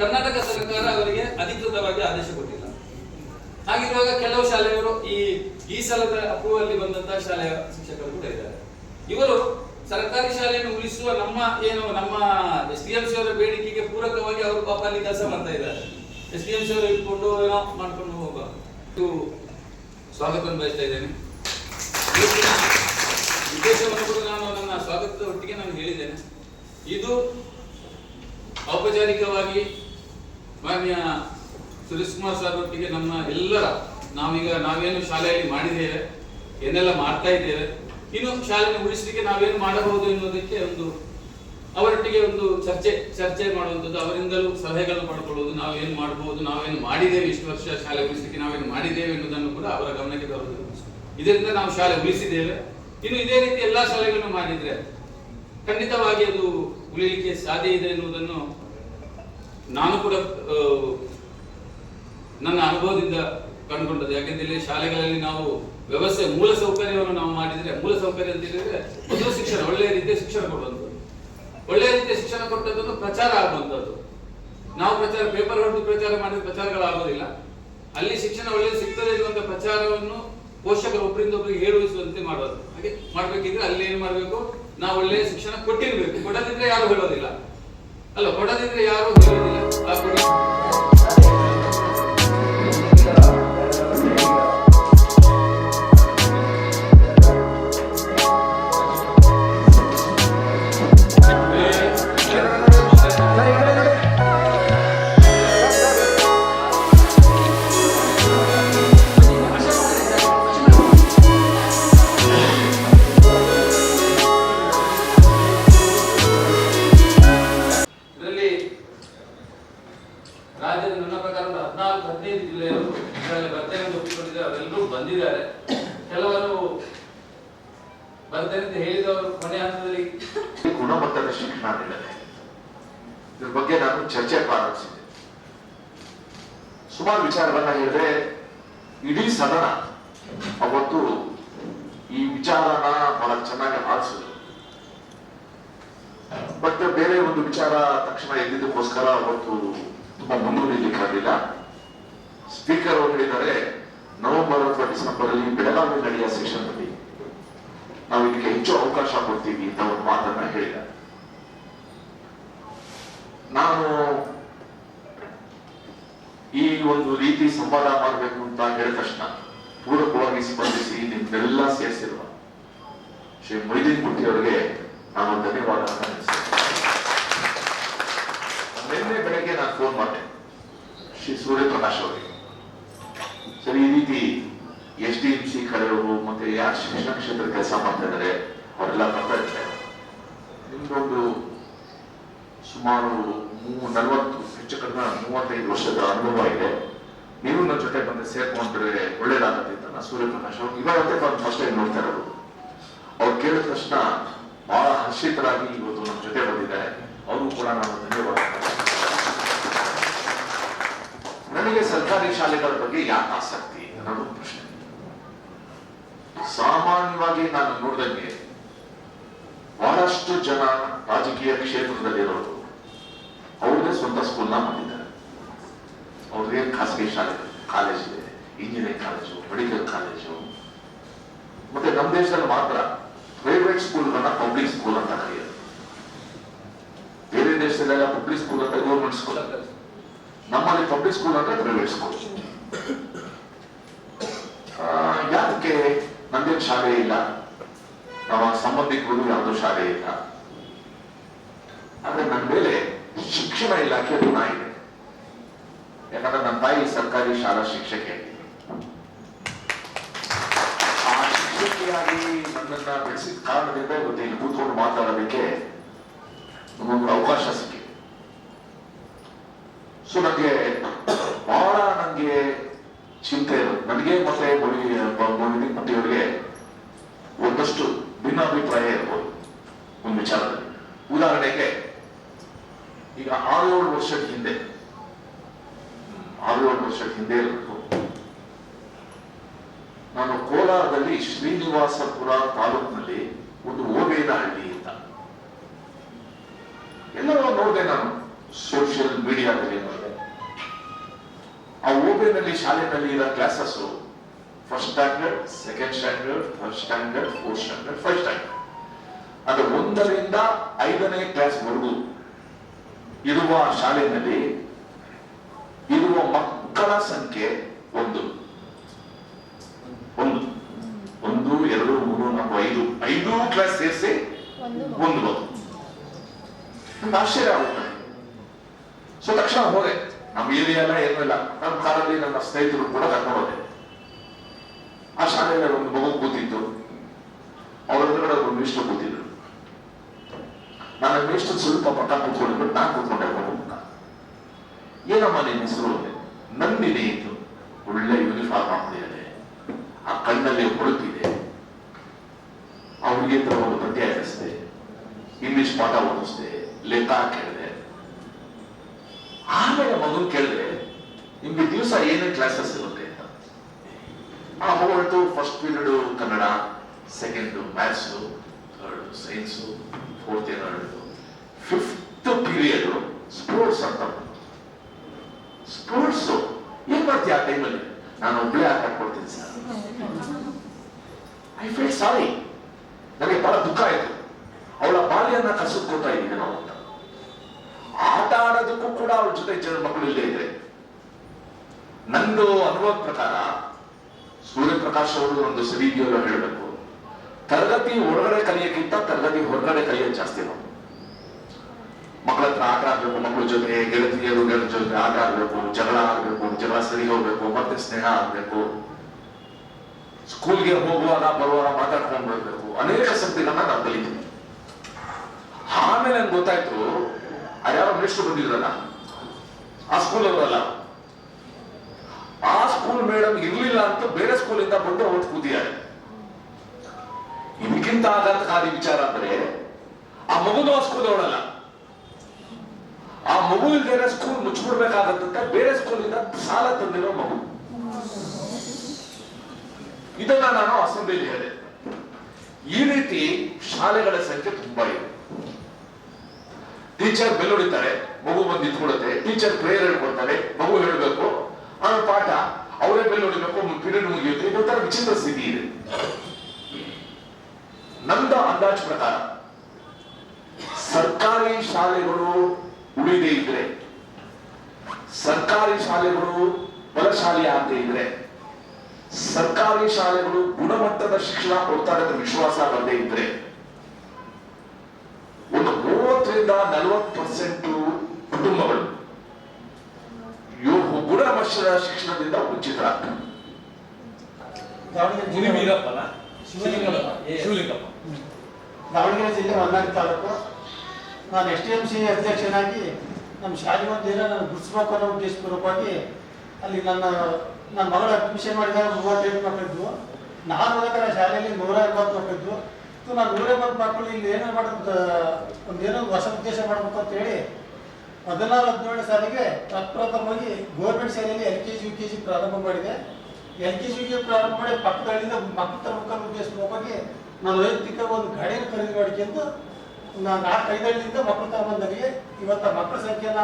ಕರ್ನಾಟಕ ಸರ್ಕಾರ ಅವರಿಗೆ ಅಧಿಕೃತವಾಗಿ ಆದೇಶ ಕೊಟ್ಟಿಲ್ಲ. ಹಾಗಿರುವಾಗ ಕೆಲವು ಶಾಲೆಯವರು ಈ ಈ ಸಲದ ಅಪ್ರೂವಲ್ ಬಂದಂತಹ ಶಾಲೆಯ ಶಿಕ್ಷಕರು ಕೂಡ ಇದ್ದಾರೆ. ಇವರು ಸರ್ಕಾರಿ ಶಾಲೆಯನ್ನು ಉಳಿಸುವ ನಮ್ಮ ಏನು ನಮ್ಮ ಎಸ್ ಡಿ ಎಂ ಸಿ ಅವರ ಬೇಡಿಕೆಗೆ ಪೂರಕವಾಗಿ ಅವರು ಪಾಪ ಅಲ್ಲಿ ಕೆಲಸ ಮಾಡ್ತಾ ಇದ್ದಾರೆ. ಎಸ್ ಡಿ ಎಂ ಸಿ ಅವರು ಇಟ್ಕೊಂಡು ಏನೋ ಮಾಡ್ಕೊಂಡು ಹೋಗುವ. ಸ್ವಾಗತವನ್ನು ಬಯಸ್ತಾ ಇದ್ದೇನೆ. ಉದ್ದೇಶವನ್ನು ಕೂಡ ನಾನು ನನ್ನ ಸ್ವಾಗತದ ಒಟ್ಟಿಗೆ ನಾನು ಹೇಳಿದ್ದೇನೆ. ಇದು ಔಪಚಾರಿಕವಾಗಿ ಮಾನ್ಯ ಸುರೇಶ್ ಕುಮಾರ್ ಸರ್ ಒಟ್ಟಿಗೆ ನಮ್ಮ ಎಲ್ಲರ ನಾವೀಗ ನಾವೇನು ಶಾಲೆಯಲ್ಲಿ ಮಾಡಿದ್ದೇವೆ, ಏನೆಲ್ಲ ಮಾಡ್ತಾ ಇದ್ದೇವೆ, ಇನ್ನು ಶಾಲೆಯನ್ನು ಉಳಿಸಲಿಕ್ಕೆ ನಾವೇನು ಮಾಡಬಹುದು ಎನ್ನುವುದಕ್ಕೆ ಒಂದು ಅವರೊಟ್ಟಿಗೆ ಒಂದು ಚರ್ಚೆ ಚರ್ಚೆ ಮಾಡುವಂಥದ್ದು, ಅವರಿಂದಲೂ ಸಲಹೆಗಳನ್ನು ಪಡ್ಕೊಳ್ಳೋದು ನಾವೇನು ಮಾಡಬಹುದು, ನಾವೇನು ಮಾಡಿದ್ದೇವೆ, ಇಷ್ಟು ವರ್ಷ ಶಾಲೆ ಉಳಿಸಲಿಕ್ಕೆ ನಾವೇನು ಮಾಡಿದ್ದೇವೆ ಎನ್ನುವುದನ್ನು ಕೂಡ ಅವರ ಗಮನಕ್ಕೆ ತರುವುದು. ಇದರಿಂದ ನಾವು ಶಾಲೆ ಉಳಿಸಿದ್ದೇವೆ. ಇನ್ನು ಇದೇ ರೀತಿ ಎಲ್ಲಾ ಶಾಲೆಗಳನ್ನು ಮಾಡಿದ್ರೆ ಖಂಡಿತವಾಗಿ ಅದು ಉಳಿಲಿಕ್ಕೆ ಸಾಧ್ಯ ಇದೆ ಎನ್ನುವುದನ್ನು ನಾನು ಕೂಡ ನನ್ನ ಅನುಭವದಿಂದ ಕಂಡುಕೊಂಡದ್ದು. ಯಾಕೆಂದ್ರೆ ಶಾಲೆಗಳಲ್ಲಿ ನಾವು ವ್ಯವಸ್ಥೆ, ಮೂಲ ಸೌಕರ್ಯವನ್ನು ನಾವು ಮಾಡಿದ್ರೆ, ಮೂಲ ಸೌಕರ್ಯ ಅಂತ ಹೇಳಿದ್ರೆ, ಮೊದಲು ಶಿಕ್ಷಣ, ಒಳ್ಳೆಯ ರೀತಿಯ ಶಿಕ್ಷಣ ಕೊಡುವಂಥದ್ದು. ಒಳ್ಳೆಯ ರೀತಿಯ ಶಿಕ್ಷಣ ಕೊಟ್ಟದ್ದು ಪ್ರಚಾರ ಆಗುವಂಥದ್ದು. ನಾವು ಪ್ರಚಾರ, ಪೇಪರ್ ಹೊಡೆದು ಪ್ರಚಾರ ಮಾಡಿದ ಪ್ರಚಾರಗಳಾಗೋದಿಲ್ಲ. ಅಲ್ಲಿ ಶಿಕ್ಷಣ ಒಳ್ಳೆಯ ಸಿಗ್ತದೆ ಎನ್ನುವಂಥ ಪ್ರಚಾರವನ್ನು ಪೋಷಕರು ಒಬ್ಬರಿಂದ ಒಬ್ಬರಿಗೆ ಹೇಳುವಿಸುವಂತೆ ಮಾಡೋದು ಹಾಗೆ ಮಾಡ್ಬೇಕಿದ್ರೆ ಅಲ್ಲಿ ಏನು ಮಾಡಬೇಕು? ನಾವು ಒಳ್ಳೆಯ ಶಿಕ್ಷಣ ಕೊಟ್ಟಿರ್ಬೇಕು. ಕೊಡದಿದ್ರೆ ಯಾರು ಹೇಳೋದಿಲ್ಲ. ಅಲ್ಲ ಕೊಡದಿದ್ರೆ ಯಾರು ಹೇಳೋದಿಲ್ಲ ಆ ಸುಮಾರು ವಿಚಾರಗಳನ್ನ ಹೇಳಿದ್ರೆ, ಇಡೀ ಸದನ ಅವತ್ತು ಈ ವಿಚಾರನ ಬಹಳ ಚೆನ್ನಾಗಿ ಆಲಿಸಿದ್ರು. ಬಟ್ ಬೇರೆ ಒಂದು ವಿಚಾರ ತಕ್ಷಣ ಎದ್ದಿದ್ದಕ್ಕೋಸ್ಕರ ಅವತ್ತು ತುಂಬಾ ಮುಂದೂಡಲಿಕ್ಕೆ ಸ್ಪೀಕರ್ ಅವರು ಹೇಳಿದ್ದಾರೆ, ನವೆಂಬರ್ ಅಥವಾ ಡಿಸೆಂಬರ್ ಅಲ್ಲಿ ಬೆಳಗಾವಿ ನಡೆಯ ಸೆಷನ್ ಅಲ್ಲಿ ನಾವು ಇದಕ್ಕೆ ಹೆಚ್ಚು ಅವಕಾಶ ಕೊಡ್ತೀವಿ ಅಂತ ಒಂದು ಮಾತನ್ನ ಹೇಳಿದ ನಾನು ಈ ಒಂದು ರೀತಿ ಸಂವಾದ ಮಾಡಬೇಕು ಅಂತ ಹೇಳಿದ ತಕ್ಷಣ ಪೂರಕವಾಗಿ ಸ್ಪಂದಿಸಿ ನಿಮ್ಮೆಲ್ಲ ಸೇರಿಸಿರುವ ಶ್ರೀ ಮೊಯ್ದೀನ್ ಕುಟ್ಟಿ ಅವರಿಗೆ ನಾನು ಧನ್ಯವಾದ ನಿನ್ನೆ ಬೆಳಗ್ಗೆ ನಾನು ಫೋನ್ ಮಾಡಿದೆ ಶ್ರೀ ಸೂರ್ಯಪ್ರಕಾಶ್ ಅವರಿಗೆ. ಸರಿ, ಈ ರೀತಿ ಎಸ್ ಡಿ ಎಂ ಸಿ ಕಡೆಯವರು ಮತ್ತೆ ಯಾರು ಶಿಕ್ಷಣ ಕ್ಷೇತ್ರ ಕೆಲಸ ಮಾಡ್ತಾ ಇದ್ದಾರೆ, ಅವರೆಲ್ಲ ಬರ್ತಾ ಇದ್ದಾರೆ. ನಿಮ್ದೊಂದು ಸುಮಾರು ನಲವತ್ತು, ಹೆಚ್ಚು ಕಡಿಮೆ ಮೂವತ್ತೈದು ವರ್ಷದ ಅನುಭವ ಇದೆ. ನೀವು ನನ್ನ ಜೊತೆ ಬಂದು ಸೇರ್ಕೊಂಡ್ರೆ ಒಳ್ಳೇದಾಗತ್ತೆ ಅಂತ ನಾನು ಸೂರ್ಯಪ್ರಕಾಶ್ ಅವರು ಇವಾಗ ಬಂದು ಫಸ್ಟ್ ಟೈಮ್ ನೋಡ್ತಾ ಇರೋದು. ಅವ್ರು ಕೇಳಿದ ತಕ್ಷಣ ಬಹಳ ಹರ್ಷಿತರಾಗಿ ಇವತ್ತು ನಮ್ಮ ಜೊತೆ ಬಂದಿದ್ದಾರೆ. ಅವರು ಕೂಡ ನಾನು ಧನ್ಯವಾದ ನನಗೆ ಸರ್ಕಾರಿ ಶಾಲೆಗಳ ಬಗ್ಗೆ ಯಾಕೆ ಆಸಕ್ತಿ ಅನ್ನೋದು ಪ್ರಶ್ನೆ. ಸಾಮಾನ್ಯವಾಗಿ ನಾನು ನೋಡಿದಂಗೆ ಬಹಳಷ್ಟು ಜನ ರಾಜಕೀಯ ಕ್ಷೇತ್ರದಲ್ಲಿರೋರು ಅವ್ರದೇ ಸ್ವಂತ ಸ್ಕೂಲ್ನ ಮಾಡಿದ್ದಾರೆ ಅವ್ರದೇ ಖಾಸಗಿ ಶಾಲೆ ಕಾಲೇಜ್ ಇದೆ ಇಂಜಿನಿಯರಿಂಗ್ ಕಾಲೇಜು ಮೆಡಿಕಲ್ ಕಾಲೇಜು ಮತ್ತೆ ನಮ್ಮ ದೇಶದಲ್ಲಿ ಮಾತ್ರ ಪ್ರೈವೇಟ್ ಸ್ಕೂಲ್ಗಳನ್ನ ಪಬ್ಲಿಕ್ ಸ್ಕೂಲ್ ಅಂತ ಕರೆಯೋದು ಬೇರೆ ದೇಶದಲ್ಲೆಲ್ಲ ಪಬ್ಲಿಕ್ ಸ್ಕೂಲ್ ಅಂತ ಗೌರ್ಮೆಂಟ್ ಸ್ಕೂಲ್ ನಮ್ಮಲ್ಲಿ ಪಬ್ಲಿಕ್ ಸ್ಕೂಲ್ ಅಂದ್ರೆ ಪ್ರೈವೇಟ್ ಸ್ಕೂಲ್ ಯಾಕೆ ನಮ್ಗೆ ಶಾಲೆ ಇಲ್ಲ ನಮ್ಮ ಸಂಬಂಧಿಕರು ಯಾವುದೋ ಶಾಲೆ ಇಲ್ಲ ಆದ್ರೆ ನನ್ನ ಮೇಲೆ ಶಿಕ್ಷಣ ಇಲಾಖೆ ಋಣ ಇದೆ ಯಾಕಂದ್ರೆ ನನ್ನ ತಾಯಿ ಸರ್ಕಾರಿ ಶಾಲಾ ಶಿಕ್ಷಕಿ. ಆ ಶಿಕ್ಷಕಿಯಾಗಿ ನನ್ನನ್ನ ಬೆಳೆಸಿದ ಕಾರಣದಿಂದ ಇವತ್ತು ಇಲ್ಲಿ ಕೂತ್ಕೊಂಡು ಮಾತಾಡೋದಕ್ಕೆ ನಮಗೊಂದು ಅವಕಾಶ ಸಿಕ್ಕಿದೆ. ಸೊ ನನಗೆ ಬಹಳ ನನಗೆ ಚಿಂತೆ ನನಗೆ ಮತ್ತೆ ಮೊಳಿ ಪಟ್ಟಿಯವರಿಗೆ ಒಂದಷ್ಟು ಭಿನ್ನಾಭಿಪ್ರಾಯ ಇರ್ಬೋದು. ಒಂದು ವಿಚಾರದಲ್ಲಿ. ಉದಾಹರಣೆಗೆ ಈಗ ಆರೇಳು ವರ್ಷದ ಹಿಂದೆ. ಆರೇಳು ಆರು ವರ್ಷದ ಹಿಂದೆ ಇರಬೇಕು ನಾನು ಕೋಲಾರದಲ್ಲಿ ಶ್ರೀನಿವಾಸಪುರ ತಾಲೂಕಿನಲ್ಲಿ ಒಂದು ಓಬೇನಹಳ್ಳಿ ಅಂತ. ಎಲ್ಲರೂ ನೋಡಿದೆ ನಾನು ಸೋಷಿಯಲ್ ಮೀಡಿಯಾದಲ್ಲಿ ನೋಡಿದೆ. ಆ ಓಬೇನಲ್ಲಿ ಶಾಲೆಯಲ್ಲಿ ಇರೋ classes first standard second standard first standard fourth standard five standard ಅದು ಒಂದರಿಂದ ಐದನೇ ಕ್ಲಾಸ್ ವರೆಗೂ ಇರುವ ಶಾಲೆಯಲ್ಲಿ ಇರುವ ಮಕ್ಕಳ ಸಂಖ್ಯೆ ಒಂದು. ಒಂದು. ಒಂದು ಎರಡು ಮೂರು ನಾಲ್ಕು ಐದು. ಐದು ಕ್ಲಾಸ್ ಸೇರಿಸಿ ಒಂದು ಒಂದು ಬಂತು ನಂಗೆ ಆಶ್ಚರ್ಯ ಆಗುತ್ತೆ. ಸೊ ತಕ್ಷಣ ಹೋದೆ. ನಮ್ಮ ಏರಿಯಾ ಎಲ್ಲ ಏನೂ ಇಲ್ಲ. ನಮ್ಮ ಕಾಲದಲ್ಲಿ ನನ್ನ ಸ್ನೇಹಿತರು ಕೂಡ ಕರ್ಕೊಂಡು ಹೋದೆ. ಆ ಶಾಲೆಯಲ್ಲಿ ಒಂದು ಮಗು ಕೂತಿತ್ತು. ಅವ್ರ ಎದುರುಗಡೆ ಒಬ್ಬರು ಮೇಷ್ಟ್ರು ಕೂತಿದ್ರು. ನನ್ನ ಮೇಷ್ಟು ಸ್ವಲ್ಪ ಪಕ್ಕ ಕೂತ್ಕೊಂಡಿದ್ರು ನಾನು ಕೂತ್ಕೊಂಡೆ ಹೋಗುತ್ತ ಏನಮ್ಮ ನಿನ್ನ ಹೆಸರು? ನಂದಿನಿ ಇತ್ತು ಒಳ್ಳೆ ಯೂನಿಫಾರ್ಮ್ ಹಾಕೊಂಡಿದ್ದಾರೆ ಆ ಕಣ್ಣಲ್ಲಿ ಹೊಳುತ್ತಿದೆ ಹುಡುಗಿ ಹತ್ರ ಒಂದು ಪದ್ಯ ಇಂಗ್ಲಿಷ್ ಪಾಠ ಓದಿಸ್ದೆ. ಲೆಕ್ಕ ಕೇಳಿದೆ. ಆಮೇಲೆ ಮಗು ಕೇಳಿದೆ, ನಿಮ್ಗೆ ದಿವಸ ಏನೇ ಕ್ಲಾಸಸ್ ಇರುತ್ತೆ ಅಂತ? ಆ ಮಗು first period Kannada second maths third science fourth ಏನೋ ಫಿಫ್ತ್ ಪೀರಿಯಡ್ ಸ್ಪೋರ್ಟ್ಸ್ ಅಂತ ಸ್ಪೋರ್ಟ್ಸ್ ಏನ್ ಮಾಡ್ತೀಯ ಆ ಟೈಮಲ್ಲಿ ನಾನು ಒಬ್ಬಳೇ ಆಟ ಕೊಡ್ತೀನಿ ಸರ್. ಐ ಫೀಲ್ ಸಾರಿ ನನಗೆ ಬಹಳ ದುಃಖ ಆಯ್ತು. ಅವಳ ಬಾಲ್ಯನ ಕಸಿದ್ಕೊತಾ ಇದ್ದೀನಿ ನಾವು ಅಂತ. ಆಟ ಆಡೋದಕ್ಕೂ ಕೂಡ ಅವಳ ಜೊತೆ ಜನ ಮಕ್ಕಳು ಇಲ್ಲೇ ಇದ್ರೆ. ನಂದು ಅನುಭವದ ಪ್ರಕಾರ ಸೂರ್ಯಪ್ರಕಾಶ್ ಅವರು ಒಂದು ಸರಿ ಹೇಳಬೇಕು. ತರಗತಿ ಒಳಗಡೆ ಕಲಿಯಕ್ಕಿಂತ ತರಗತಿ ಹೊರಗಡೆ ಕಲಿಯೋದು ಜಾಸ್ತಿ ನಾವು. ಮಕ್ಕಳ ಹತ್ರ ಆಟ ಆಗ್ಬೇಕು ಮಕ್ಕಳ ಜೊತೆ ಗೆಳತಿಯರು, ಗೆಳತಿ ಜೊತೆ ಆಟ ಆಗ್ಬೇಕು, ಜಗಳ ಆಗ್ಬೇಕು, ಜಗಳ ಸರಿ ಹೋಗ್ಬೇಕು, ಮತ್ತೆ ಸ್ನೇಹ ಆಗ್ಬೇಕು. ಸ್ಕೂಲ್ಗೆ ಹೋಗುವಾಗ, ಬರುವಾಗ ಮಾತಾಡ್ಕೊಂಡು ಬರ್ಬೇಕು ಅನೇಕ ಸಂತಿಗಳನ್ನ ನಾವು ಕಲಿತೀವಿ. ಆಮೇಲೆ ನಂಗೆ ಗೊತ್ತಾಯ್ತು ಅದ್ಯಾವ ಮಿನಿಸ್ಟರ್ ಬಂದಿದ್ರಲ್ಲ, ಆ ಸ್ಕೂಲ್ ಅವರಲ್ಲ ಆ ಸ್ಕೂಲ್ ಮೇಡಮ್ ಇರ್ಲಿಲ್ಲ ಅಂತ ಬೇರೆ ಸ್ಕೂಲಿಂದ ಬಂದು ಅವತ್ತು ಕೂತಿದ್ದಾರೆ. ಇದಕ್ಕಿಂತ ಆಘಾತಕಾರಿ ವಿಚಾರ ಅಂದ್ರೆ, ಆ ಮಗುನು ಆ ಸ್ಕೂಲ್ ಆ ಮಗು ಇಲ್ದೇನೆ ಸ್ಕೂಲ್ ಮುಚ್ಚಿಬಿಡ್ಬೇಕಾಗತ್ತಂತ ಬೇರೆ ಸ್ಕೂಲಿಂದ ಸಾಲ ತಂದಿರೋ ಮಗು. ಇದನ್ನ ನಾನು ಅಸೆಂಬ್ಲಿಯಲ್ಲಿ ಹೇಳಿದೆ. ಈ ರೀತಿ ಶಾಲೆಗಳ ಸಂಖ್ಯೆ ತುಂಬಾ ಇದೆ. ಟೀಚರ್ ಬೆಲ್ ಹೊಡಿತಾರೆ, ಮಗು ಬಂದು ನಿಂತ್ಕೊಳ್ಳುತ್ತೆ, ಟೀಚರ್ ಪ್ರೇಯರ್ ಹೇಳ್ಕೊಡ್ತಾರೆ, ಮಗು ಹೇಳ್ಬೇಕು ಆ ಪಾಠ, ಅವರೇ ಬೆಲ್ ಹೊಡಿಬೇಕು, ಪೀರಿಯಡ್ ಮುಗಿಯುತ್ತೆ, ಇದೊಂಥರ ವಿಚಿತ್ರ ಸ್ಥಿತಿ ಇದೆ. ನಂದ ಅಂದಾಜು ಪ್ರಕಾರ ಸರ್ಕಾರಿ ಶಾಲೆಗಳು ಉಳಿದೇ ಇದ್ರೆ, ಸರ್ಕಾರಿ ಶಾಲೆಗಳು ಬಲಶಾಲಿ ಆಗದೆ ಇದ್ರೆ, ಸರ್ಕಾರಿ ಶಾಲೆಗಳು ಗುಣಮಟ್ಟದ ಶಿಕ್ಷಣ ಕೊಡ್ತಾರೆ ಅಂತ ವಿಶ್ವಾಸ ಬರದೇ ಇದ್ರೆ, ಒಂದು ಮೂವತ್ತರಿಂದ ನಲವತ್ತು ಪರ್ಸೆಂಟ್ ಕುಟುಂಬಗಳು ಗುಣಮಟ್ಟದ ಶಿಕ್ಷಣದಿಂದ ವಂಚಿತರಾಗ್ತವೆ ಶಿವಲಿಂಗಪ್ಪ. ಶಿವಲಿಂಗಪ್ಪ. ದಾವಣಗೆರೆ ಜಿಲ್ಲೆ ಹೊನ್ನಾಳಿ ತಾಲೂಕು. ನಾನು ಎಸ್ ಡಿ ಎಂ ಸಿ ಅಧ್ಯಕ್ಷನಾಗಿ ನಮ್ಮ ಶಾಲೆ ಒಂದು ಏನೋ ನಾನು ಗುರುತಿಸ್ಬೇಕು ಅನ್ನೋ ಉದ್ದೇಶಪೂರ್ವಕವಾಗಿ ಅಲ್ಲಿ ನನ್ನ ನನ್ನ ಮಗಳ ಅಡ್ಮಿಷನ್ ಮಾಡಿದಾಗ ಮೂವತ್ತೆಂಟು ಮಕ್ಕಳಿದ್ವು. ನಾನು ಹೋದಾಗ ಶಾಲೆಯಲ್ಲಿ ನೂರ ಎಂಬತ್ತು ಮಕ್ಕಳಿದ್ವು. ಸೊ ನಾನು ನೂರ ಎಂಬತ್ತು ಮಕ್ಕಳು ಇಲ್ಲಿ ಏನೋ ಮಾಡೋದು ಒಂದು ಒಂದು ಹೊಸ ಉದ್ದೇಶ ಮಾಡಬೇಕು ಅಂತ ಹೇಳಿ ಹದಿನಾರು ಹದಿನೇಳು ಸಾಲಿಗೆ ಪ್ರಪ್ರಥಮವಾಗಿ ಗೌರ್ಮೆಂಟ್ ಶಾಲೆಯಲ್ಲಿ L K G U K G ಪ್ರಾರಂಭ ಮಾಡಿದೆ. ಎಲ್ ಕೆ ಜಿಗೆ ಪ್ರಾರಂಭ ಮಾಡಿ ಪಕ್ಕದ ಮಕ್ಕಳ ಮಕ್ಕಳ ಉದ್ದೇಶದ ಬಗ್ಗೆ ನಾನು ವೈಯಕ್ತಿಕ ಒಂದು ಗಾಡಿಯನ್ನು ಖರೀದಿ ಮಾಡಿಕೊಂಡು ನಾನು ನಾಲ್ಕು ಐದಳ್ಳಿಯಿಂದ ಮಕ್ಕಳು ತಗೊಂಬಂದರಿಗೆ ಇವತ್ತು ಮಕ್ಕಳ ಸಂಖ್ಯೆನ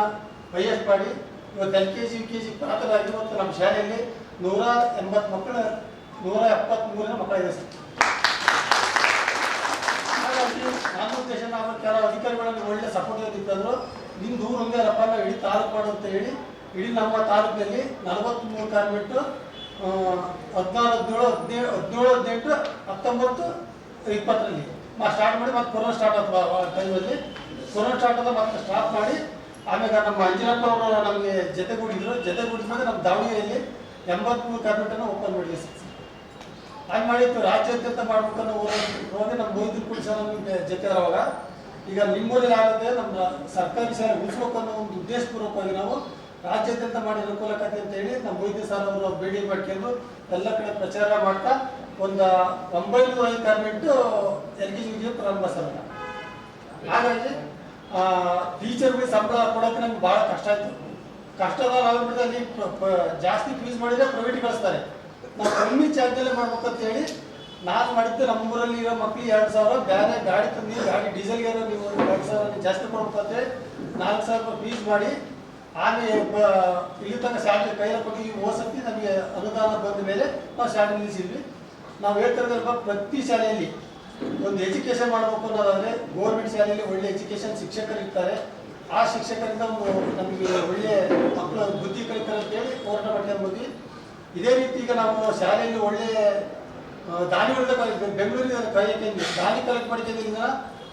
ಹೈಯೆಸ್ಟ್ ಮಾಡಿ ಇವತ್ತು L K G U K G ಪಾತ್ರರಾಗಿ ಇವತ್ತು ನಮ್ಮ ಶಾಲೆಯಲ್ಲಿ ನೂರ ಎಂಬತ್ತು ಮಕ್ಕಳು, ನೂರ ಎಪ್ಪತ್ತ್ಮೂರನೇ ಮಕ್ಕಳಿದೆ ಸರ್. ಹಾಗಾಗಿ ನನ್ನ ಉದ್ದೇಶ ನಾವು ಕೆಲವು ಅಧಿಕಾರಿಗಳನ್ನು ಒಳ್ಳೆ ಸಪೋರ್ಟ್ ಇತ್ತಂದ್ರು ನಿಮ್ಮ ದೂರ ಒಂದೇ ರಪ್ಪ ನಾವು ಇಡೀ ತಾಲೂಕು ಮಾಡು ಅಂತ ಹೇಳಿ, ಇಡೀ ನಮ್ಮ ತಾಲೂಕಿನಲ್ಲಿ ನಲವತ್ತ್ಮೂರು ಕಾರ್ಮಿಟ್ಟು ಹದಿನಾರು ಹದಿನೇಳು ಹದಿನೇಳು ಹದಿನೇಳು, ಹದಿನೆಂಟು, ಹತ್ತೊಂಬತ್ತು, ಇಪ್ಪತ್ತರಲ್ಲಿ. ಸ್ಟಾರ್ಟ್ ಮಾಡಿ ಮತ್ತೆ ಕೊರೋನಾ ಸ್ಟಾರ್ಟ್ ಆದ ಟೈಮಲ್ಲಿ ಕೊರೋನಾ ಸ್ಟಾರ್ಟ್ ಆದ ಮತ್ತೆ ಸ್ಟಾಪ್ ಮಾಡಿ. ಆಮೇಲೆ ನಮ್ಮ ಅಂಜನಪ್ಪ ಅವರು ನಮಗೆ ಜೊತೆಗೂಡಿದ್ರು. ಮೇಲೆ ನಮ್ಮ ದಾವಣಗೆರೆಯಲ್ಲಿ ಎಂಬತ್ಮೂರು ಕರ್ನಾಟಕನ ಓಪನ್ ಮಾಡಿದ್ವಿ ಸರ್. ಹಾಗೆ ಮಾಡಿತ್ತು ರಾಜ್ಯಾದ್ಯಂತ ಮಾಡ್ಬೇಕನ್ನೋ ಹೋಗಿ ನಮ್ಮ ಮೋದಿ ಕೂಡ ಸರ್ ನಮಗೆ ಜೊತೆ ಅವಾಗ ಈಗ ನಿಮ್ಮೂರಿಗೆ ಆಗುತ್ತೆ, ನಮ್ಮ ಸರ್ಕಾರಿ ಶಾಲೆ ಉಳಿಸ್ಬೇಕನ್ನೋ ಒಂದು ಉದ್ದೇಶಪೂರ್ವಕವಾಗಿ ನಾವು ರಾಜ್ಯಾದ್ಯಂತ ಮಾಡಿ ಅನುಕೂಲಕತೆ ಅಂತ ಹೇಳಿ ನಮ್ಮ ವೈದ್ಯ ಸರ್ ಅವರು ಭೇಟಿ ಮಾಡ್ಕೊಂಡು ಎಲ್ಲ ಕಡೆ ಪ್ರಚಾರ ಮಾಡ್ತಾ ಒಂದು ಒಂಬೈನೂರ ಐದು ಕಾರ್ಮೆಂಟು ಎಲ್ ಕೆ ಜಿ ಪ್ರಾರಂಭ ಸರ್ ಹಾಗಾಗಿ ಟೀಚರ್ಗೆ ಸಂಬಳ ಕೊಡೋಕೆ ನಮ್ಗೆ ಭಾಳ ಕಷ್ಟ ಆಯ್ತು. ಕಷ್ಟದ ಅಲ್ಲಿ ಜಾಸ್ತಿ ಫೀಸ್ ಮಾಡಿದ್ರೆ ಪ್ರೈವೇಟ್ ಕಳಿಸ್ತಾರೆ. ನಾವು ಕಮ್ಮಿ ಚಾರ್ಜಲ್ಲೇ ಮಾಡ್ಬೇಕಂತ ಹೇಳಿ ನಾನು ಮಾಡಿದ್ದು ನಮ್ಮ ಊರಲ್ಲಿ ಇರೋ ಮಕ್ಳಿಗೆ ಎರಡು ಸಾವಿರ ಬೇರೆ ಗಾಡಿ ತಂದು, ಗಾಡಿ ಡೀಸೆಲ್ಗೆ ನೀವು ಎರಡು ಸಾವಿರ ಜಾಸ್ತಿ ಕೊಡ್ಬೇಕಂತ ಹೇಳಿ ನಾಲ್ಕು ಸಾವಿರ ರೂಪಾಯಿ ಫೀಸ್ ಮಾಡಿ ಆಮೇಲೆ ಇಲ್ಲಿ ತನಕ ಶಾಲೆ ಕೈಯಲ್ಲಿ ಕೊಟ್ಟು ಈ ಹೋಸತಿ ನಮಗೆ ಅನುದಾನ ಬಂದ ಮೇಲೆ ನಾವು ಶಾಲೆ ನಿಲ್ಲಿಸಿದ್ವಿ. ನಾವು ಹೇಳ್ತಿರೋದ್ರಪ್ಪ ಪ್ರತಿ ಶಾಲೆಯಲ್ಲಿ ಒಂದು ಎಜುಕೇಶನ್ ಮಾಡಬೇಕು ಅನ್ನೋದಾದ್ರೆ ಗೌರ್ಮೆಂಟ್ ಶಾಲೆಯಲ್ಲಿ ಒಳ್ಳೆ ಎಜುಕೇಶನ್ ಶಿಕ್ಷಕರು ಇರ್ತಾರೆ. ಆ ಶಿಕ್ಷಕರಿಂದ ಒಂದು ನಮಗೆ ಒಳ್ಳೆ ಮಕ್ಕಳ ಬುದ್ಧಿ ಕಲಿತಾರೆ ಅಂತೇಳಿ ಹೋರಾಟ ಮಾಡ್ಕೊಂಡು ಬಂದ್ವಿ. ಇದೇ ರೀತಿ ಈಗ ನಾವು ಶಾಲೆಯಲ್ಲಿ ಒಳ್ಳೆ ದಾನಿಗಳಿಂದ ಕಲಿ- ಬೆಂಗಳೂರಿನ ಕೈ ಹಾಕಿದ್ವಿ ದಾನಿ ಕಲೆಕ್ಟ್ ಮಾಡ್ಕೊಂಡಿದ್ದ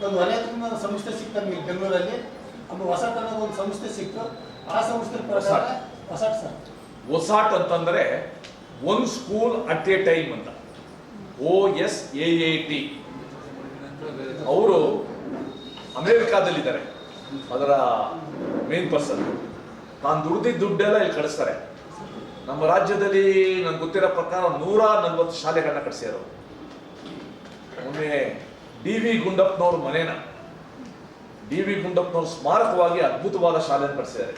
ಒಂದು ವಲಯದಿಂದ ಒಂದು ಸಂಸ್ಥೆ ಸಿಕ್ತು ನಮಗೆ ಬೆಂಗಳೂರಲ್ಲಿ. ಒಂದು ಹೊಸ ಒಂದು ಸಂಸ್ಥೆ ಸಿಕ್ತು. ಆ ಸಂಸ್ಥೆ ಪ್ರಕಾರ ಹೊಸಟ್ ಸರ್. ಒಸಾಟ್ ಅಂತಂದ್ರೆ one school at a time ಅಂತ. O S A A T ಅವರು ಅಮೇರಿಕಾದಲ್ಲಿದ್ದಾರೆ. ಅದರ ಮೇನ್ ಪರ್ಸನ್ ನಾನು ದುಡ್ದಿದ್ದ ದುಡ್ಡೆಲ್ಲ ಇಲ್ಲಿ ಕಳಿಸ್ತಾರೆ. ನಮ್ಮ ರಾಜ್ಯದಲ್ಲಿ ನನ್ಗೆ ಗೊತ್ತಿರೋ ಪ್ರಕಾರ ನೂರ ನಲ್ವತ್ತು ಶಾಲೆಗಳನ್ನ ಕಟ್ಸಿದ್ರು ಒಮ್ಮೆ ಡಿ ವಿ ಗುಂಡಪ್ಪನವ್ರ ಮನೇನ. ಡಿ ವಿ ಗುಂಡಪ್ಪನವ್ರ ಸ್ಮಾರಕವಾಗಿ ಅದ್ಭುತವಾದ ಶಾಲೆಯನ್ನು ಕಟ್ಸಿದ್ದಾರೆ.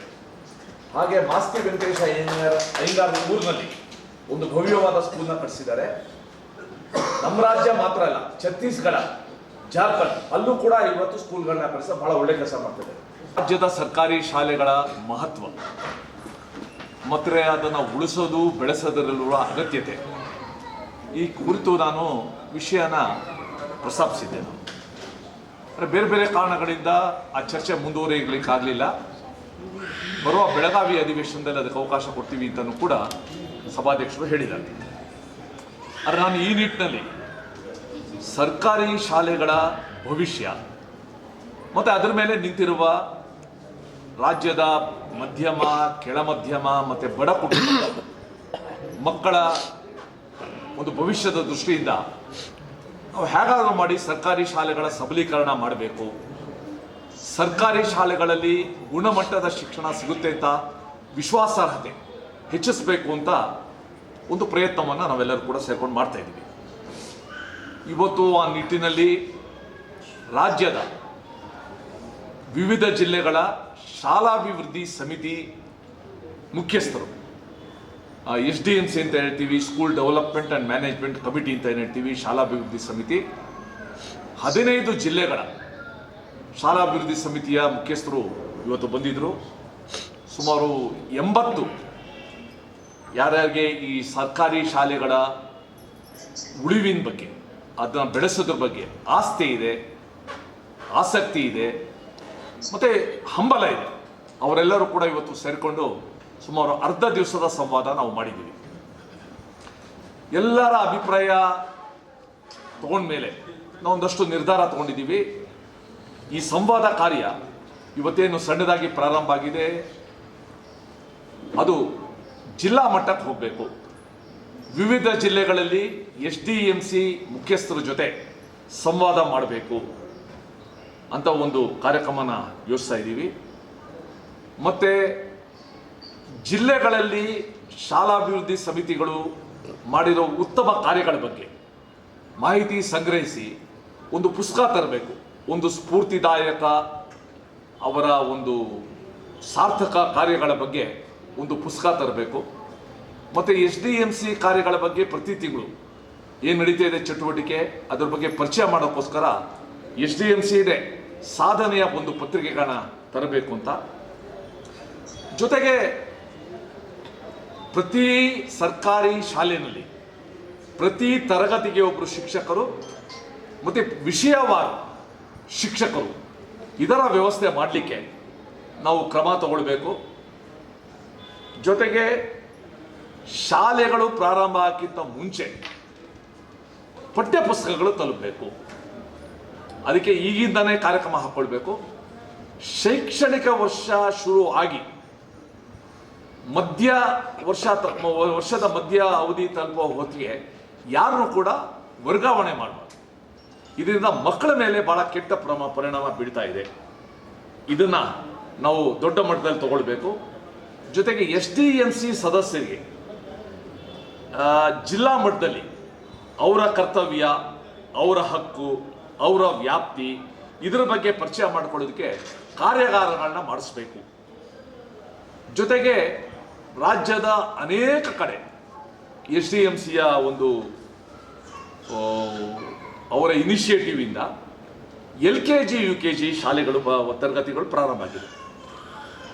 ಹಾಗೆ ಮಾಸ್ತಿ ವೆಂಕಟೇಶ ಅಯ್ಯಂಗಾರ್ ಅಯ್ಯಂಗಾರ್ ಊರಿನಲ್ಲಿ ಒಂದು ಭವ್ಯವಾದ ಸ್ಕೂಲ್ನ ಕಟ್ಟಿಸಿದ್ದಾರೆ ನಮ್ಮ ರಾಜ್ಯ ಮಾತ್ರ ಅಲ್ಲ, ಛತ್ತೀಸ್ಗಢ, ಜಾರ್ಖಂಡ್, ಅಲ್ಲೂ ಕೂಡ ಇವತ್ತು ಸ್ಕೂಲ್ಗಳನ್ನ ಕಟ್ಟಿಸ ಬಹಳ ಒಳ್ಳೆ ಕೆಲಸ ಮಾಡ್ತಿದ್ದಾರೆ. ರಾಜ್ಯದ ಸರ್ಕಾರಿ ಶಾಲೆಗಳ ಮಹತ್ವ, ಮತ್ತೆ ಅದನ್ನು ಉಳಿಸೋದು ಬೆಳೆಸೋದರಲ್ಲಿರುವ ಅಗತ್ಯತೆ. ಈ ಕುರಿತು ನಾನು ವಿಷಯನ ಪ್ರಸ್ತಾಪಿಸಿದ್ದೆ ನಾನು ಅಂದ್ರೆ ಬೇರೆ ಬೇರೆ ಕಾರಣಗಳಿಂದ ಆ ಚರ್ಚೆ ಮುಂದುವರಿಯಲಿಕ್ಕಾಗಲಿಲ್ಲ. ಬರುವ ಬೆಳಗಾವಿ ಅಧಿವೇಶನದಲ್ಲಿ ಅದಕ್ಕೆ ಅವಕಾಶ ಕೊಡ್ತೀವಿ ಅಂತಲೂ ಕೂಡ ಸಭಾಧ್ಯಕ್ಷರು ಹೇಳಿದ್ದಾರೆ. ಆದರೆ ನಾನು ಈ ನಿಟ್ಟಿನಲ್ಲಿ ಸರ್ಕಾರಿ ಶಾಲೆಗಳ ಭವಿಷ್ಯ ಮತ್ತು ಅದರ ಮೇಲೆ ನಿಂತಿರುವ ರಾಜ್ಯದ ಮಧ್ಯಮ ಕೆಳ ಮಧ್ಯಮ ಮತ್ತು ಬಡ ಕುಟುಂಬದ ಮಕ್ಕಳ ಒಂದು ಭವಿಷ್ಯದ ದೃಷ್ಟಿಯಿಂದ ನಾವು ಹೇಗಾದರೂ ಮಾಡಿ ಸರ್ಕಾರಿ ಶಾಲೆಗಳ ಸಬಲೀಕರಣ ಮಾಡಬೇಕು. ಸರ್ಕಾರಿ ಶಾಲೆಗಳಲ್ಲಿ ಗುಣಮಟ್ಟದ ಶಿಕ್ಷಣ ಸಿಗುತ್ತೆ ಅಂತ ವಿಶ್ವಾಸಾರ್ಹತೆ ಹೆಚ್ಚಿಸಬೇಕು ಅಂತ ಒಂದು ಪ್ರಯತ್ನವನ್ನು ನಾವೆಲ್ಲರೂ ಕೂಡ ಸೇರ್ಕೊಂಡು ಮಾಡ್ತಾ ಇದ್ದೀವಿ. ಇವತ್ತು ಆ ನಿಟ್ಟಿನಲ್ಲಿ ರಾಜ್ಯದ ವಿವಿಧ ಜಿಲ್ಲೆಗಳ ಶಾಲಾಭಿವೃದ್ಧಿ ಸಮಿತಿ ಮುಖ್ಯಸ್ಥರು ಎಸ್ ಡಿ ಎಂ ಸಿ ಅಂತ ಹೇಳ್ತೀವಿ school development and management committee ಅಂತ ಏನು ಹೇಳ್ತೀವಿ, ಶಾಲಾಭಿವೃದ್ಧಿ ಸಮಿತಿ. ಹದಿನೈದು ಜಿಲ್ಲೆಗಳ ಶಾಲಾಭಿವೃದ್ಧಿ ಸಮಿತಿಯ ಮುಖ್ಯಸ್ಥರು ಇವತ್ತು ಬಂದಿದ್ದರು ಸುಮಾರು ಎಂಬತ್ತು ಯಾರ್ಯಾರಿಗೆ ಈ ಸರ್ಕಾರಿ ಶಾಲೆಗಳ ಉಳಿವಿನ ಬಗ್ಗೆ, ಅದನ್ನು ಬೆಳೆಸೋದ್ರ ಬಗ್ಗೆ ಆಸ್ತಿ ಇದೆ, ಆಸಕ್ತಿ ಇದೆ, ಮತ್ತು ಹಂಬಲ ಇದೆ. ಅವರೆಲ್ಲರೂ ಕೂಡ ಇವತ್ತು ಸೇರಿಕೊಂಡು ಸುಮಾರು ಅರ್ಧ ದಿವಸದ ಸಂವಾದ ನಾವು ಮಾಡಿದ್ದೀವಿ. ಎಲ್ಲರ ಅಭಿಪ್ರಾಯ ತಗೊಂಡ್ಮೇಲೆ ನಾವೊಂದಷ್ಟು ನಿರ್ಧಾರ ತಗೊಂಡಿದ್ದೀವಿ. ಈ ಸಂವಾದ ಕಾರ್ಯ ಇವತ್ತೇನು ಸಣ್ಣದಾಗಿ ಪ್ರಾರಂಭ ಆಗಿದೆ? ಅದು ಜಿಲ್ಲಾ ಮಟ್ಟಕ್ಕೆ ಹೋಗಬೇಕು. ವಿವಿಧ ಜಿಲ್ಲೆಗಳಲ್ಲಿ ಎಸ್ ಡಿ ಎಂ ಸಿ ಮುಖ್ಯಸ್ಥರ ಜೊತೆ ಸಂವಾದ ಮಾಡಬೇಕು ಅಂತ ಒಂದು ಕಾರ್ಯಕ್ರಮನ ಯೋಚಿಸ್ತಾ ಇದ್ದೀವಿ. ಮತ್ತು ಜಿಲ್ಲೆಗಳಲ್ಲಿ ಶಾಲಾಭಿವೃದ್ಧಿ ಸಮಿತಿಗಳು ಮಾಡಿರೋ ಉತ್ತಮ ಕಾರ್ಯಗಳ ಬಗ್ಗೆ ಮಾಹಿತಿ ಸಂಗ್ರಹಿಸಿ ಒಂದು ಪುಸ್ತಕ ತರಬೇಕು. ಒಂದು ಸ್ಫೂರ್ತಿದಾಯಕ ಅವರ ಒಂದು ಸಾರ್ಥಕ ಕಾರ್ಯಗಳ ಬಗ್ಗೆ ಒಂದು ಪುಸ್ತಕ ತರಬೇಕು. ಮತ್ತು ಎಸ್ ಡಿ ಎಂ ಸಿ ಕಾರ್ಯಗಳ ಬಗ್ಗೆ ಪ್ರತಿ ತಿಂಗಳು ಏನು ನಡೀತಾ ಇದೆ ಚಟುವಟಿಕೆ, ಅದರ ಬಗ್ಗೆ ಪರಿಚಯ ಮಾಡೋಕ್ಕೋಸ್ಕರ ಎಸ್ ಡಿ ಎಂ ಸಿ ಇದೆ ಸಾಧನೆಯ ಒಂದು ಪತ್ರಿಕೆಗಳನ್ನ ತರಬೇಕು ಅಂತ. ಜೊತೆಗೆ ಪ್ರತಿ ಸರ್ಕಾರಿ ಶಾಲೆಯಲ್ಲಿ ಪ್ರತಿ ತರಗತಿಗೆ ಒಬ್ಬರು ಶಿಕ್ಷಕರು, ಮತ್ತು ವಿಷಯವಾರು ಶಿಕ್ಷಕರು. ಇದರ ವ್ಯವಸ್ಥೆ ಮಾಡಲಿಕ್ಕೆ ನಾವು ಕ್ರಮ ತಗೊಳ್ಬೇಕು. ಜೊತೆಗೆ ಶಾಲೆಗಳು ಪ್ರಾರಂಭ ಆಗಿಂತ ಮುಂಚೆ ಪಠ್ಯಪುಸ್ತಕಗಳು ತಲುಪಬೇಕು. ಅದಕ್ಕೆ ಈಗಿಂದನೇ ಕಾರ್ಯಕ್ರಮ ಹಾಕ್ಕೊಳ್ಬೇಕು ಶೈಕ್ಷಣಿಕ ವರ್ಷ ಶುರು ಆಗಿ ಮಧ್ಯ ವರ್ಷ ವರ್ಷದ ಮಧ್ಯ ಅವಧಿ ತಲುಪುವ ಹೊತ್ತಿಗೆ ಯಾರನ್ನು ಕೂಡ ವರ್ಗಾವಣೆ ಮಾಡಬಾರ್ದು. ಇದರಿಂದ ಮಕ್ಕಳ ಮೇಲೆ ಬಹಳ ಕೆಟ್ಟ ಪ್ರಮ, ಪರಿಣಾಮ ಬೀಳ್ತಾ ಇದೆ. ಇದನ್ನ ನಾವು ದೊಡ್ಡ ಮಟ್ಟದಲ್ಲಿ ತಗೊಳ್ಬೇಕು. ಜೊತೆಗೆ ಎಸ್ ಡಿ ಎಂ ಸಿ ಸದಸ್ಯರಿಗೆ ಜಿಲ್ಲಾ ಮಟ್ಟದಲ್ಲಿ ಅವರ ಕರ್ತವ್ಯ, ಅವರ ಹಕ್ಕು, ಅವರ ವ್ಯಾಪ್ತಿ, ಇದರ ಬಗ್ಗೆ ಪರಿಚಯ ಮಾಡಿಕೊಳ್ಳೋದಕ್ಕೆ ಕಾರ್ಯಾಗಾರಗಳನ್ನ ಮಾಡಿಸ್ಬೇಕು. ಜೊತೆಗೆ ರಾಜ್ಯದ ಅನೇಕ ಕಡೆ ಎಸ್ ಡಿ ಎಂ ಸಿಯ ಒಂದು ಅವರ ಇನಿಷಿಯೇಟಿವ್ ಇಂದ L K G, U K G ಶಾಲೆಗಳು ತರಗತಿಗಳು ಪ್ರಾರಂಭ ಆಗಿದೆ.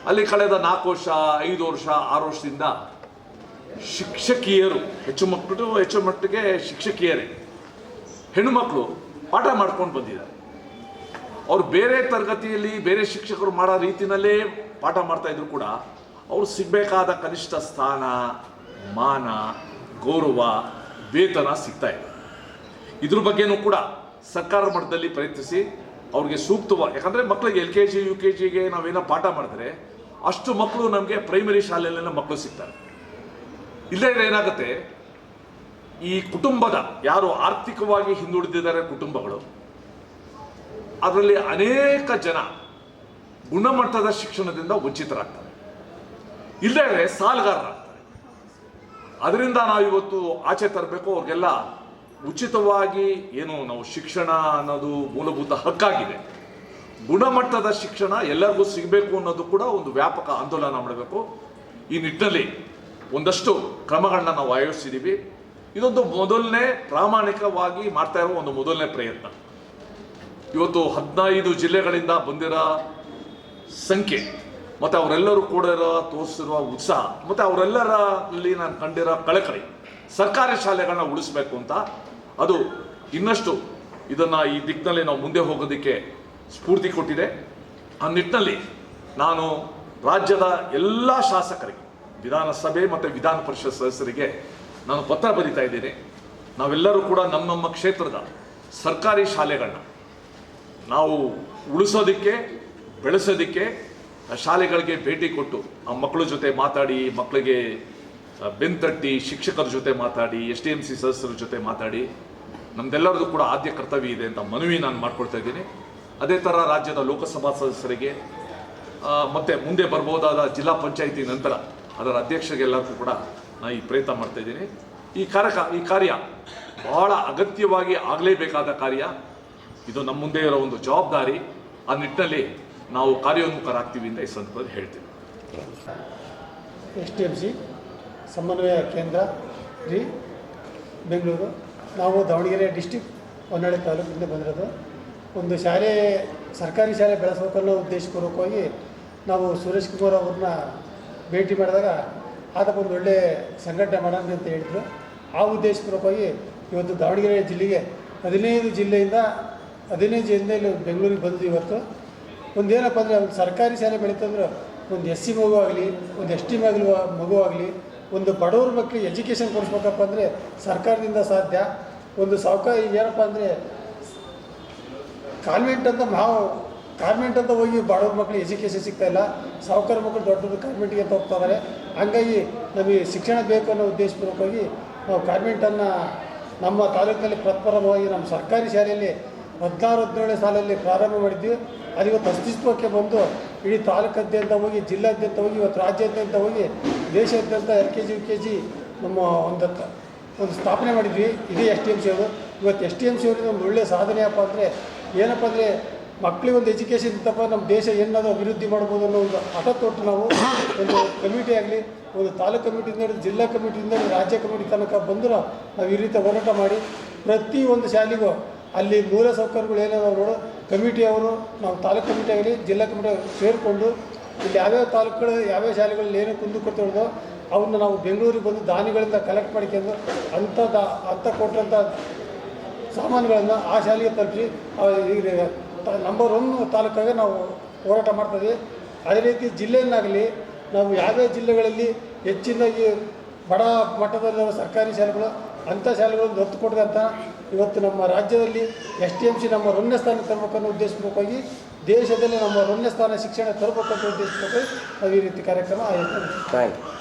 ಅಲ್ಲಿ ಕಳೆದ ನಾಲ್ಕು ವರ್ಷ, ಐದು ವರ್ಷ, ಆರು ವರ್ಷದಿಂದ ಶಿಕ್ಷಕಿಯರು, ಹೆಚ್ಚು ಮಕ್ಕಳು, ಹೆಚ್ಚು ಮಟ್ಟಿಗೆ ಶಿಕ್ಷಕಿಯರೇ ಹೆಣ್ಣುಮಕ್ಕಳು ಪಾಠ ಮಾಡ್ಕೊಂಡು ಬಂದಿದ್ದಾರೆ. ಅವರು ಬೇರೆ ತರಗತಿಯಲ್ಲಿ ಬೇರೆ ಶಿಕ್ಷಕರು ಮಾಡೋ ರೀತಿಯಲ್ಲೇ ಪಾಠ ಮಾಡ್ತಾ ಇದ್ರು ಕೂಡ ಅವರು ಸಿಗಬೇಕಾದ ಕನಿಷ್ಠ ಸ್ಥಾನ, ಮಾನ, ಗೌರವ, ವೇತನ ಸಿಗ್ತಾ ಇದೆ ಇದ್ರ ಬಗ್ಗೆನೂ ಕೂಡ ಸರ್ಕಾರ ಮಟ್ಟದಲ್ಲಿ ಪ್ರಯತ್ನಿಸಿ ಅವ್ರಿಗೆ ಸೂಕ್ತವಾಗಿ ಯಾಕಂದರೆ ಮಕ್ಕಳಿಗೆ L K G U K ಜಿಗೆ ನಾವೇನೋ ಪಾಠ ಮಾಡಿದ್ರೆ ಅಷ್ಟು ಮಕ್ಕಳು ನಮಗೆ ಪ್ರೈಮರಿ ಶಾಲೆಯಲ್ಲೆಲ್ಲ ಮಕ್ಕಳು ಸಿಗ್ತಾರೆ. ಇಲ್ಲದ್ರೆ ಏನಾಗುತ್ತೆ? ಈ ಕುಟುಂಬದ ಯಾರು ಆರ್ಥಿಕವಾಗಿ ಹಿಂದುಳಿದಿದ್ದಾರೆ ಕುಟುಂಬಗಳು, ಅದರಲ್ಲಿ ಅನೇಕ ಜನ ಗುಣಮಟ್ಟದ ಶಿಕ್ಷಣದಿಂದ ವಂಚಿತರಾಗ್ತಾರೆ. ಇಲ್ಲದೇ ಸಾಲಗಾರರಾಗ್ತಾರೆ. ಅದರಿಂದ ನಾವು ಇವತ್ತು ಆಚೆ ತರಬೇಕು, ಅವ್ರಿಗೆಲ್ಲ ಉಚಿತವಾಗಿ ಏನು ನಾವು ಶಿಕ್ಷಣ ಅನ್ನೋದು ಮೂಲಭೂತ ಹಕ್ಕಾಗಿದೆ. ಗುಣಮಟ್ಟದ ಶಿಕ್ಷಣ ಎಲ್ಲರಿಗೂ ಸಿಗಬೇಕು ಅನ್ನೋದು ಕೂಡ ಒಂದು ವ್ಯಾಪಕ ಆಂದೋಲನ ಮಾಡಬೇಕು. ಈ ನಿಟ್ಟಿನಲ್ಲಿ ಒಂದಷ್ಟು ಕ್ರಮಗಳನ್ನ ನಾವು ಆಯೋಜಿಸಿದ್ದೀವಿ ಇದೊಂದು ಮೊದಲನೇ ಪ್ರಾಮಾಣಿಕವಾಗಿ ಮಾಡ್ತಾ ಇರೋ ಒಂದು ಮೊದಲನೇ ಪ್ರಯತ್ನ. ಇವತ್ತು ಹದಿನೈದು ಜಿಲ್ಲೆಗಳಿಂದ ಬಂದಿರೋ ಸಂಖ್ಯೆ, ಮತ್ತು ಅವರೆಲ್ಲರೂ ಕೂಡ ತೋರಿಸಿರುವ ಉತ್ಸಾಹ, ಮತ್ತು ಅವರೆಲ್ಲರಲ್ಲಿ ನಾನು ಕಂಡಿರೋ ಕಳಕಳಿ ಸರ್ಕಾರಿ ಶಾಲೆಗಳನ್ನ ಉಳಿಸ್ಬೇಕು ಅಂತ ಅದು ಇನ್ನಷ್ಟು ಇದನ್ನು ಈ ದಿಕ್ಕಿನಲ್ಲಿ ನಾವು ಮುಂದೆ ಹೋಗೋದಕ್ಕೆ ಸ್ಫೂರ್ತಿ ಕೊಟ್ಟಿದೆ. ಆ ನಿಟ್ಟಿನಲ್ಲಿ ನಾನು ರಾಜ್ಯದ ಎಲ್ಲ ಶಾಸಕರಿಗೆ, ವಿಧಾನಸಭೆ ಮತ್ತು ವಿಧಾನ ಪರಿಷತ್ ಸದಸ್ಯರಿಗೆ ನಾನು ಪತ್ರ ಬರಿತಾ ಇದ್ದೀನಿ. ನಾವೆಲ್ಲರೂ ಕೂಡ ನಮ್ಮ ಕ್ಷೇತ್ರದ ಸರ್ಕಾರಿ ಶಾಲೆಗಳನ್ನ ನಾವು ಉಳಿಸೋದಕ್ಕೆ, ಬೆಳೆಸೋದಕ್ಕೆ ಶಾಲೆಗಳಿಗೆ ಭೇಟಿ ಕೊಟ್ಟು ಆ ಮಕ್ಕಳ ಜೊತೆ ಮಾತಾಡಿ, ಮಕ್ಕಳಿಗೆ ಬೆನ್ ತಟ್ಟಿ ಶಿಕ್ಷಕರ ಜೊತೆ ಮಾತಾಡಿ, ಎಸ್ ಡಿ ಎಂ ಸಿ ಸದಸ್ಯರ ಜೊತೆ ಮಾತಾಡಿ ನಮ್ದೆಲ್ಲರದು ಕೂಡ ಆದ್ಯ ಕರ್ತವ್ಯ ಇದೆ ಅಂತ ಮನವಿ ನಾನು ಮಾಡ್ಕೊಳ್ತಾ ಇದ್ದೀನಿ. ಅದೇ ಥರ ರಾಜ್ಯದ ಲೋಕಸಭಾ ಸದಸ್ಯರಿಗೆ ಮತ್ತು ಮುಂದೆ ಬರ್ಬೋದಾದ ಜಿಲ್ಲಾ ಪಂಚಾಯಿತಿ ನಂತರ ಅದರ ಅಧ್ಯಕ್ಷರಿಗೆಲ್ಲರಿಗೂ ಕೂಡ ನಾನು ಈ ಪ್ರಯತ್ನ ಮಾಡ್ತಾ ಇದ್ದೀನಿ. ಈ ಕಾರ್ಯ ಈ ಕಾರ್ಯ ಬಹಳ ಅಗತ್ಯವಾಗಿ ಆಗಲೇಬೇಕಾದ ಕಾರ್ಯ. ಇದು ನಮ್ಮ ಮುಂದೆ ಇರೋ ಒಂದು ಜವಾಬ್ದಾರಿ. ಆ ನಿಟ್ಟಿನಲ್ಲಿ ನಾವು ಕಾರ್ಯೋನ್ಮುಖರಾಗ್ತೀವಿ ಅಂತ ಈ ಸಂದರ್ಭದಲ್ಲಿ ಹೇಳ್ತೀವಿ ಎಸ್ ಟಿ ಎಂ ಸಿ, ಸಮನ್ವಯ ಕೇಂದ್ರ, ರೀ, ಬೆಂಗಳೂರು. ನಾವು ದಾವಣಗೆರೆ ಡಿಸ್ಟಿಕ್ ಹೊನ್ನಾಳಿ ತಾಲೂಕಿಂದ ಬಂದಿರೋದು. ಒಂದು ಶಾಲೆ, ಸರ್ಕಾರಿ ಶಾಲೆ ಬೆಳೆಸಬೇಕನ್ನೋ ಉದ್ದೇಶಪೂರ್ವಕವಾಗಿ ನಾವು ಸುರೇಶ್ ಕುಮಾರ್ ಅವ್ರನ್ನ ಭೇಟಿ ಮಾಡಿದಾಗ ಆತ ಒಂದು ಒಳ್ಳೆ ಸಂಘಟನೆ ಮಾಡೋಣ ಅಂತ ಹೇಳಿದ್ರು. ಆ ಉದ್ದೇಶಪೂರ್ವಕವಾಗಿ ಇವತ್ತು ದಾವಣಗೆರೆ ಜಿಲ್ಲೆಗೆ ಹದಿನೈದು ಜಿಲ್ಲೆಯಿಂದ ಹದಿನೈದು ಜಿಲ್ಲೆಯಿಂದ ಇಲ್ಲಿ ಬೆಂಗಳೂರಿಗೆ ಬಂದು ಇವತ್ತು. ಒಂದೇನಪ್ಪ ಅಂದರೆ ಒಂದು ಸರ್ಕಾರಿ ಶಾಲೆ ಬೆಳೀತಂದ್ರೆ ಒಂದು ಎಸ್ ಸಿ ಮಗು ಆಗಲಿ, ಒಂದು ಎಸ್ ಟಿ ಮಗು ಮಗು ಆಗಲಿ, ಒಂದು ಬಡವ್ರ ಮಕ್ಕಳಿಗೆ ಎಜುಕೇಷನ್ ಕೊಡಿಸ್ಬೇಕಪ್ಪ ಅಂದರೆ ಸರ್ಕಾರದಿಂದ ಸಾಧ್ಯ. ಒಂದು ಸಾವುಕಾರ ಏನಪ್ಪ ಅಂದರೆ, ಕಾನ್ವೆಂಟ್ ಅಂತ ನಾವು, ಕಾನ್ವೆಂಟ್ ಅಂತ ಹೋಗಿ ಬಡವ್ರ ಮಕ್ಕಳಿಗೆ ಎಜುಕೇಷನ್ ಸಿಗ್ತಾ ಇಲ್ಲ. ಸಾವುಕಾರ ಮಕ್ಕಳು ದೊಡ್ಡ ದೊಡ್ಡ ಕಾನ್ವೆಂಟ್ಗೆ ಅಂತ ಹೋಗ್ತಾ ಇದ್ದಾರೆ ಹಂಗಾಗಿ ನಮಗೆ ಶಿಕ್ಷಣ ಬೇಕು ಅನ್ನೋ ಉದ್ದೇಶಪೂರ್ವಕವಾಗಿ ನಾವು ಕಾನ್ವೆಂಟನ್ನು ನಮ್ಮ ತಾಲೂಕಿನಲ್ಲಿ ಪ್ರಥಮವಾಗಿ ನಮ್ಮ ಸರ್ಕಾರಿ ಶಾಲೆಯಲ್ಲಿ ಹದಿನಾರು ಹದಿನೇಳನೇ ಸಾಲಲ್ಲಿ ಪ್ರಾರಂಭ ಮಾಡಿದ್ವಿ. ಅದಿವತ್ತು ಅಸ್ತಿತ್ವಕ್ಕೆ ಬಂದು ಇಡೀ ತಾಲೂಕಾದ್ಯಂತ ಹೋಗಿ, ಜಿಲ್ಲಾದ್ಯಂತ ಹೋಗಿ, ಇವತ್ತು ರಾಜ್ಯಾದ್ಯಂತ ಹೋಗಿ, ದೇಶಾದ್ಯಂತ L K G U K G ನಮ್ಮ ಒಂದು ಒಂದು ಸ್ಥಾಪನೆ ಮಾಡಿದ್ವಿ. ಇದೇ ಎಸ್ ಟಿ ಎಂ ಸಿ ಅವರು. ಇವತ್ತು ಎಸ್ ಟಿ ಎಂ ಸಿ ಅವರಿಗೆ ಒಂದು ಒಳ್ಳೆಯ ಸಾಧನೆಯಪ್ಪ ಅಂದರೆ ಏನಪ್ಪ ಅಂದರೆ ಮಕ್ಕಳಿಗೆ ಒಂದು ಎಜುಕೇಷನ್ ಇತ್ತಪ್ಪ ನಮ್ಮ ದೇಶ ಏನಾದರೂ ಅಭಿವೃದ್ಧಿ ಮಾಡ್ಬೋದು ಅನ್ನೋ ಒಂದು ಹಠ ತೊಟ್ಟು ನಾವು ಒಂದು ಕಮಿಟಿ ಆಗಲಿ, ಒಂದು ತಾಲೂಕು ಕಮಿಟಿಯಿಂದ ಹಿಡಿದು ಜಿಲ್ಲಾ ಕಮಿಟಿಯಿಂದ ಹಿಡಿದು ರಾಜ್ಯ ಕಮಿಟಿ ತನಕ ಬಂದು ನಾವು ಈ ರೀತಿ ಹೋರಾಟ ಮಾಡಿ, ಪ್ರತಿ ಒಂದು ಶಾಲೆಗೂ ಅಲ್ಲಿ ಮೂಲ ಸೌಕರ್ಯಗಳು ಏನೇನೋ ನೋಡೋ ಕಮಿಟಿಯವರು ನಾವು ತಾಲೂಕು ಕಮಿಟಿ ಆಗಲಿ, ಜಿಲ್ಲಾ ಕಮಿಟಿ ಸೇರಿಕೊಂಡು ಇಲ್ಲಿ ಯಾವ್ಯಾವ ತಾಲೂಕುಗಳು, ಯಾವ್ಯಾವ ಶಾಲೆಗಳಲ್ಲಿ ಏನು ಕುಂದು ಕೊಡ್ತಿರೋದೋ ಅವನ್ನ ನಾವು ಬೆಂಗಳೂರಿಗೆ ಬಂದು ದಾನಿಗಳಿಂದ ಕಲೆಕ್ಟ್ ಮಾಡ್ಕೊಂಡು ಅಂಥದ್ದು ಅಂಥ ಕೊಟ್ಟಂಥ ಸಾಮಾನುಗಳನ್ನು ಆ ಶಾಲೆಗೆ ತಲುಪಿಸಿ ನಂಬರ್ ಒನ್ ತಾಲೂಕಾಗೆ ನಾವು ಹೋರಾಟ ಮಾಡ್ತೀವಿ ಅದೇ ರೀತಿ ಜಿಲ್ಲೆಯನ್ನಾಗಲಿ, ನಾವು ಯಾವ್ಯಾವ ಜಿಲ್ಲೆಗಳಲ್ಲಿ ಹೆಚ್ಚಿನಾಗಿ ಬಡ ಮಟ್ಟದಲ್ಲಿರೋ ಸರ್ಕಾರಿ ಶಾಲೆಗಳು ಅಂಥ ಶಾಲೆಗಳನ್ನು ಒತ್ತು ಕೊಡದೆ ಇವತ್ತು ನಮ್ಮ ರಾಜ್ಯದಲ್ಲಿ ಎಸ್ ಟಿ ಎಂ ಸಿ ನಮ್ಮ ಒಂದನೇ ಸ್ಥಾನಕ್ಕೆ ತರಬೇಕನ್ನೋ ಉದ್ದೇಶಪೂರ್ವಕವಾಗಿ ದೇಶದಲ್ಲಿ ನಮ್ಮ ಒಂದನೇ ಸ್ಥಾನ ಶಿಕ್ಷಣ ತರಬೇಕಂತ ಉದ್ದೇಶಪೂರ್ವಕವಾಗಿ ನಾವು ಈ ರೀತಿ ಕಾರ್ಯಕ್ರಮ ಆಯೋಜನೆ ಮಾಡಿದ್ದೀವಿ. Thank you